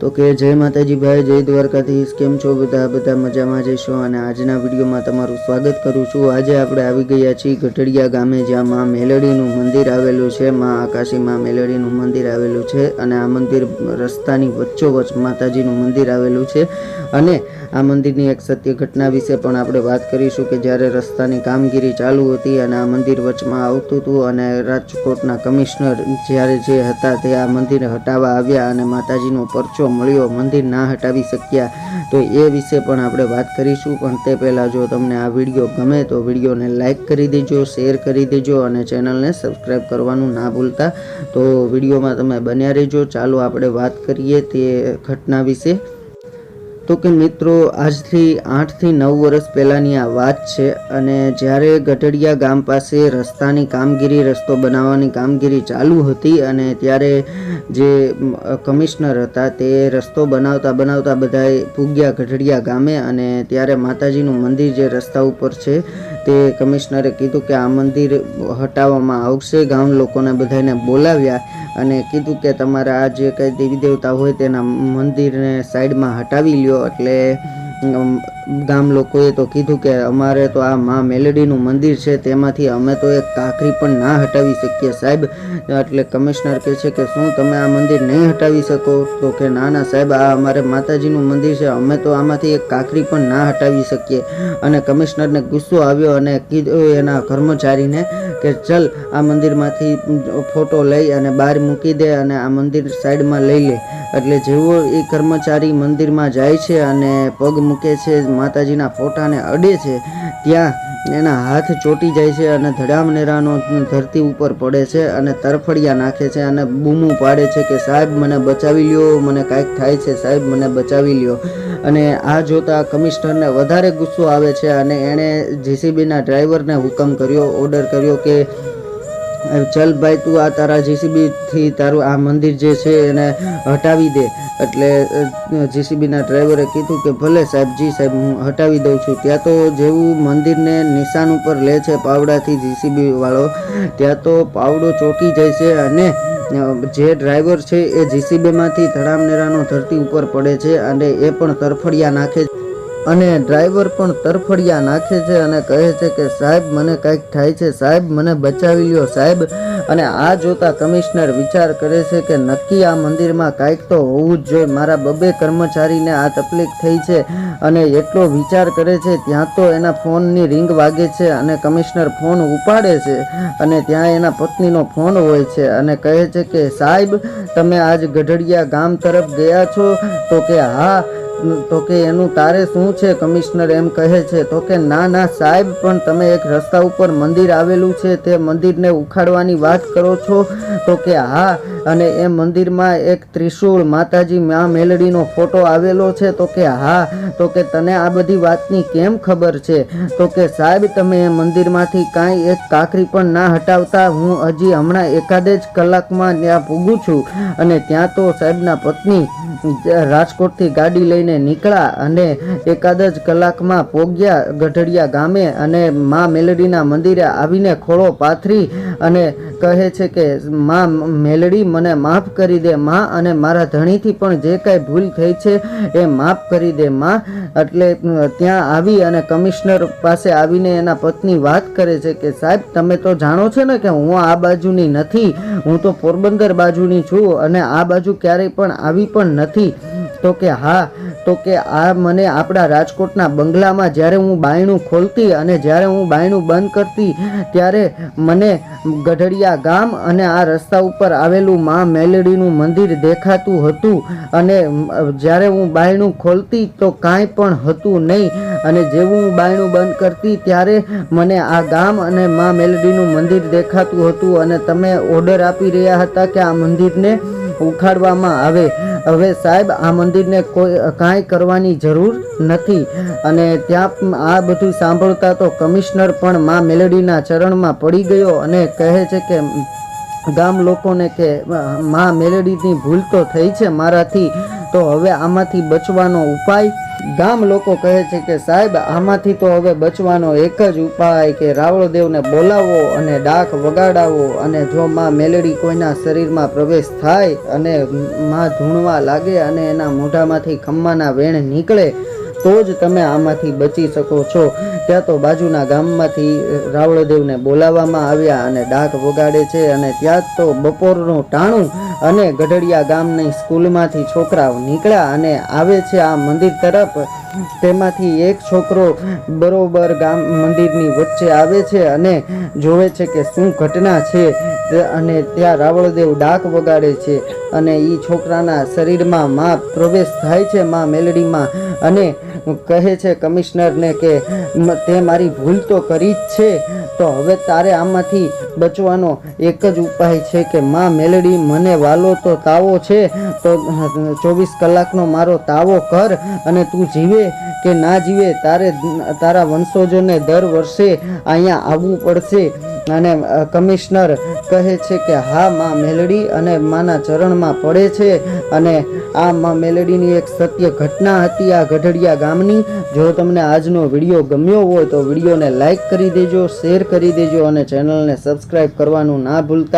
તો કે જય માતાજી ભાઈ, જય દ્વારકાધીશ. કેમ છો બધા? બધા મજામાં જઈશું અને આજના વિડીયોમાં તમારું સ્વાગત કરું છું. આજે આપણે આવી ગયા છીએ ગઢડિયા ગામે, જ્યાં માં મેલડીનું મંદિર આવેલું છે. માં આકાશી માં મેલડીનું મંદિર આવેલું છે અને આ મંદિર રસ્તાની વચ્ચોવચ્ચ માતાજીનું મંદિર આવેલું છે. અને આ મંદિરની એક સત્ય ઘટના વિશે પણ આપણે વાત કરીશું કે જ્યારે રસ્તાની કામગીરી ચાલુ હતી અને આ મંદિર વચમાં આવતું હતું અને રાજકોટના કમિશનર જ્યારે જે હતા તે આ મંદિર હટાવવા આવ્યા અને માતાજીનો પરચો મળ્યો, મંદિર ના હટાવી શક્યા. તો એ વિશે પણ આપણે વાત કરીશું, પણ તે પહેલાં જો તમને આ વીડિયો ગમે તો વિડીયોને લાઇક કરી દેજો, શેર કરી દેજો અને ચેનલને સબસ્ક્રાઈબ કરવાનું ના ભૂલતા. તો વિડીયોમાં તમે બન્યા રહેજો. ચાલો આપણે વાત કરીએ તે ઘટના વિશે. તો કે મિત્રો, આજથી આઠથી નવ વર્ષ પહેલાંની આ વાત છે અને જ્યારે ગઢડિયા ગામ પાસે રસ્તાની કામગીરી, રસ્તો બનાવવાની કામગીરી ચાલુ હતી અને ત્યારે જે કમિશનર હતા તે રસ્તો બનાવતા બનાવતા બધાએ પૂગ્યા ગઢડિયા ગામે અને ત્યારે માતાજીનું મંદિર જે રસ્તા ઉપર છે તે કમિશનરે કીધું કે આ મંદિર હટાવવામાં આવશે. ગામ લોકોને બધાને બોલાવ્યા અને કીધું કે તમારા આ જે કંઈ દેવી દેવતા હોય તેના મંદિરને સાઈડમાં હટાવી લ્યો. એટલે ગામ લોકોએ તો કીધું કે અમારે તો આ મા મેલેડીનું મંદિર છે, તેમાંથી અમે તો એક કાંકરી પણ ના હટાવી શકીએ સાહેબ. એટલે કમિશનર કહે છે કે શું તમે આ મંદિર નહીં હટાવી શકો? તો કે ના ના સાહેબ, આ અમારે માતાજીનું મંદિર છે, અમે તો આમાંથી એક કાંકરી પણ ના હટાવી શકીએ. અને કમિશનરને ગુસ્સો આવ્યો અને કીધું એના કર્મચારીને કે ચલ આ મંદિરમાંથી ફોટો લઈ અને બહાર મૂકી દે અને આ મંદિર સાઈડમાં લઈ લે. એટલે જેવો એ કર્મચારી મંદિરમાં જાય છે અને પગ મૂકે છે, માતાજીના ફોટાને અડે છે, ત્યાં એના હાથ ચોટી જાય છે અને ધડામનેરાનો ધરતી ઉપર પડે છે અને તરફડિયા નાખે છે અને બૂમું પાડે છે કે, સાહેબ, મને બચાવી લ્યો, મને કાંઈક થાય છે, સાહેબ, મને બચાવી લ્યો. અને આ જોતાં કમિશનરને વધારે ગુસ્સો આવે છે અને એણે જેસીબીના ડ્રાઈવરને હુકમ કર્યો, ઓર્ડર કર્યો કે ચલ ભાઈ તું આ તારા જીસીબીથી તારું આ મંદિર જે છે એને હટાવી દે. એટલે જેસીબીના ડ્રાઈવરે કીધું કે ભલે સાહેબ, જી સાહેબ, હું હટાવી દઉં છું. ત્યાં તો જેવું મંદિરને નિશાન ઉપર લે છે પાવડાથી જીસીબીવાળો ત્યાં તો પાવડો ચોંકી જાય છે અને જે ડ્રાઈવર છે એ જીસીબીમાંથી ધડામનેરાનો ધરતી ઉપર પડે છે અને એ પણ તરફડિયા નાખે છે. અને ડ્રાઈવર પણ તરફડિયા નાખે છે અને કહે છે કે, સાહેબ, મને કંઈક થાય છે. સાહેબ, મને બચાવી લ્યો, સાહેબ. અને આ જોતા કમિશનર વિચાર કરે છે કે, નક્કી આ મંદિરમાં કાંઈક તો હોવું જ જોઈએ. મારા બબે કર્મચારીને આ તકલીફ થઈ છે. અને એટલો વિચાર કરે છે, ત્યાં તો એના ફોનની રિંગ વાગે છે અને કમિશનર ફોન ઉપાડે છે અને ત્યાં એના પત્નીનો ફોન હોય છે અને કહે છે કે, સાહેબ, તમે આજ ગઢડિયા ગામ તરફ ગયા છો તો કે, હા તો કે એનું તારે શું છે? કમિશનર એમ કહે છે, તો કે ના ના, સાહેબ, પણ તમે એક રસ્તા ઉપર મંદિર આવેલું છે, તે મંદિરને ઉખાડવાની વાત કરો છો? તો કે હા, અને એ મંદિરમાં એક ત્રિશૂળ માતાજી મા મેલડીનો ફોટો આવેલો છે, તો કે હા, તો કે તને આ બધી વાતની કેમ ખબર છે? તો કે સાહેબ, તમે એ મંદિરમાંથી કાંઈ એક કાકરી પણ ના હટાવતા, હું હજી હમણાં એકાદે જ કલાકમાં ત્યાં પૂગું છું. અને ત્યાં તો સાહેબના પત્ની રાજકોટથી ગાડી લઈને નીકળ્યા અને એકાદ જ કલાકમાં પોગ્યા ગઢડિયા ગામે અને મા મેલડીના મંદિરે આવીને ખોળો પાથરી અને કહે છે કે, મા મેલડી, મને માફ કરી દે, મા, અને મારા ધણીથી પણ જે કાંઈ ભૂલ થઈ છે એ માફ કરી દે, મા. એટલે ત્યાં આવી અને કમિશનર પાસે આવીને એના પત્ની વાત કરે છે કે, સાહેબ, તમે તો જાણો છો ને કે હું આ બાજુની નથી, હું તો પોરબંદર બાજુની છું અને આ બાજુ ક્યારેય પણ આવી પણ નથી. તો કે હા, તો કે આ મને આપણા રાજકોટના બંગલામાં જ્યારે હું બાયણું ખોલતી અને જ્યારે હું બાયણું બંધ કરતી, ત્યારે મને ગઢડિયા ગામ અને આ રસ્તા ઉપર આવેલું મા મેલડીનું મંદિર દેખાતું હતું. અને જ્યારે હું બાયણું ખોલતી તો કાંઈ પણ હતું નહીં. અને જેવું હું બાયણું બંધ કરતી ત્યારે મને આ ગામ અને મા મેલડીનું મંદિર દેખાતું હતું. અને તમે ઓર્ડર આપી રહ્યા હતા કે આ મંદિરને? ઉખાડવામાં આવે. હવે સાહેબ, આ મંદિરને કોઈ, કાંઈ કરવાની જરૂર નથી. અને ત્યાં આ બધું સાંભળતા તો કમિશનર પણ મા મેલડીના ચરણમાં પડી ગયો અને કહે છે કે, ગામ લોકોને કે, મા મેલડીની ભૂલ તો થઈ છે મારાથી, તો હવે આમાંથી બચવાનો ઉપાય ગામ લોકો કહે છે કે સાહેબ, આમાંથી તો હવે બચવાનો એક જ ઉપાય કે રાવળદેવને બોલાવો અને ડાક વગાડાવો અને જો માં મેલડી કોઈના શરીરમાં પ્રવેશ થાય અને માં ધૂણવા લાગે અને એના મોઢામાંથી ખમ્માના વેણ નીકળે તો જ તમે આમાંથી બચી શકો છો. ત્યાં તો બાજુના ગામમાંથી રાવળદેવને બોલાવવામાં આવ્યા અને ડાક વગાડે છે અને ત્યાં તો બપોરનું ટાણું અને ગઢડિયા ગામની સ્કૂલમાંથી છોકરાઓ નીકળ્યા અને આવે છે આ મંદિર તરફ તેમાંથી એક છોકરો બરોબર ગામ મંદિરની વચ્ચે આવે છે અને જોવે છે કે શું ઘટના છે અને ત્યાં રાવળદેવ ડાક વગાડે છે અને એ છોકરાના શરીરમાં માં પ્રવેશ થાય છે માં મેલડીમાં અને કહે છે કમિશનરને કે તે મારી ભૂલ તો કરી જ છે, તો હવે તારે આમાંથી બચવાનો એક જ ઉપાય છે કે માં મેલડી મને વાલો તો તાવો છે તો ચોવીસ કલાકનો મારો તાવો કર અને તું જીવે કે ના જીવે, તારે, તારા વંશોજોને દર વર્ષે અહીંયા આવવું પડશે. અને કમિશનર કહે છે કે હા, માં મેલડી અને માના ચરણમાં પડે છે અને આ માં મેલડીની એક સત્ય ઘટના હતી આ ગઢડિયા ગામની. જો તમને આજનો વીડિયો ગમ્યો હોય તો વિડીયોને લાઇક કરી દેજો, શેર કરી દેજો અને ચેનલને સબસ્ક્રાઈબ કરવાનું ના ભૂલતા.